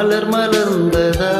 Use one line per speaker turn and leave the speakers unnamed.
மலர் மலர்ந்ததா?